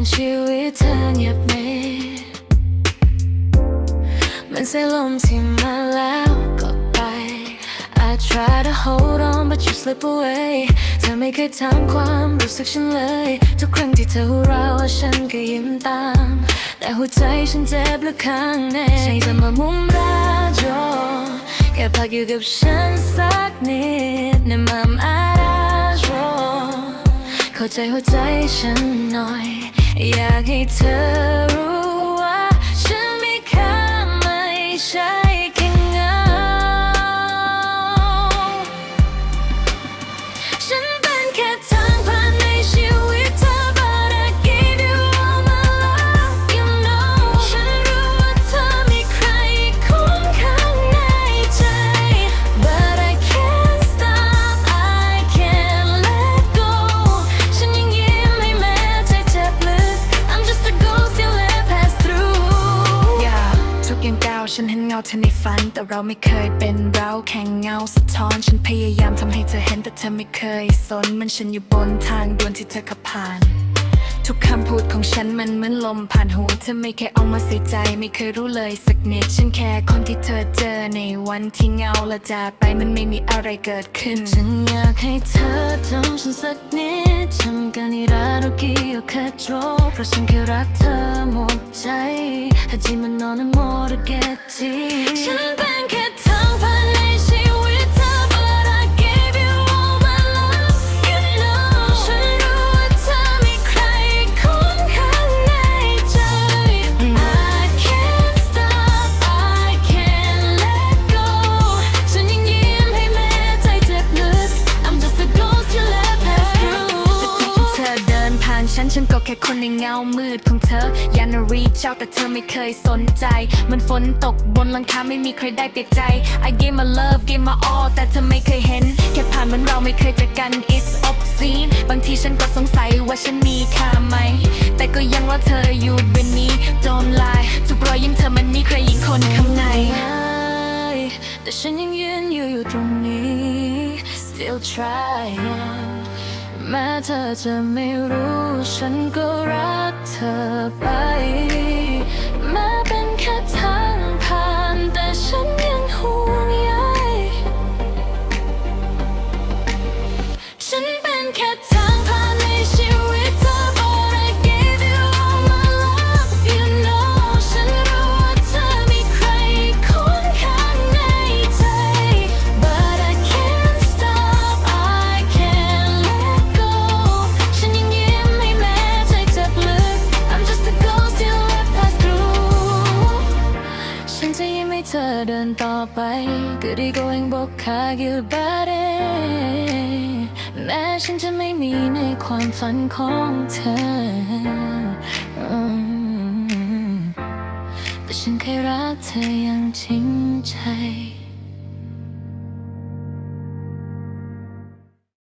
างชีวิตเธอเงียบไหมมันสายลมที่มาแล้วก็ไป I try to hold on but you slip away เธอไม่เคยถามความรู้สึกฉันเลย ทุกครั้งที่เธอหัวเราะฉันก็ยิ้มตาม แต่หัวใจฉันเจ็บและข้างในใช่จะมามุมราจอแค่พักอยู่กับฉันสักนิดในมัมา เข้าใจหัวใจฉันหน่อย อยากให้เธอรู้ ฉันเห็นเงาเธอในฝัน แต่เราไม่เคยเป็นเราแข่งเงาสะท้อน ฉันพยายามทำให้เธอเห็นแต่เธอไม่เคยสนมันฉันอยู่บนทางด่วนที่เธอขับผ่าน ทุกคำพูดของฉันมันเหมือนลมผ่านหูเธอไม่เคยเอามาใส่ใจ ไม่เคยรู้เลยสักนิดฉันแค่คนที่เธอเจอในวันที่เงาและจากไปมันไม่มีอะไรเกิดขึ้น ฉันอยากให้เธอจำฉันสักนิดทำกันอีราโรกิโอแค่โจเพราะฉันแค่รักเธอหมดใจ하지만 너는 모르겠지 ฉันฉันก็แค่คนในเงามืดของเธออยากจะรีเจ้าแต่เธอไม่เคยสนใจ มันฝนตกบนหลังคาไม่มีใครได้เปียกใจ I gave my love gave my all แต่เธอไม่เคยเห็น แค่ผ่านเหมันเราไม่เคยเจอกัน it's obscene บางทีฉันก็สงสัยว่าฉันมีค่าไหม แต่ก็ยังว่าเธออยู่บนนี้ don't lie ทุกรอยยิ้มเธอมันมีใครยิงคนข้างใน แต่ฉันยังยืนอยู่อยู่ตรงนี้ still trying แม้เธอจะไม่รู้ฉันก็รักเธอไป ต่อไปก็ดีก็ยังบอกคากิลบาเดแม้ฉันจะไม่มีในความฝันของเธอแต่ฉันเคยรักเธออย่างจริงใจ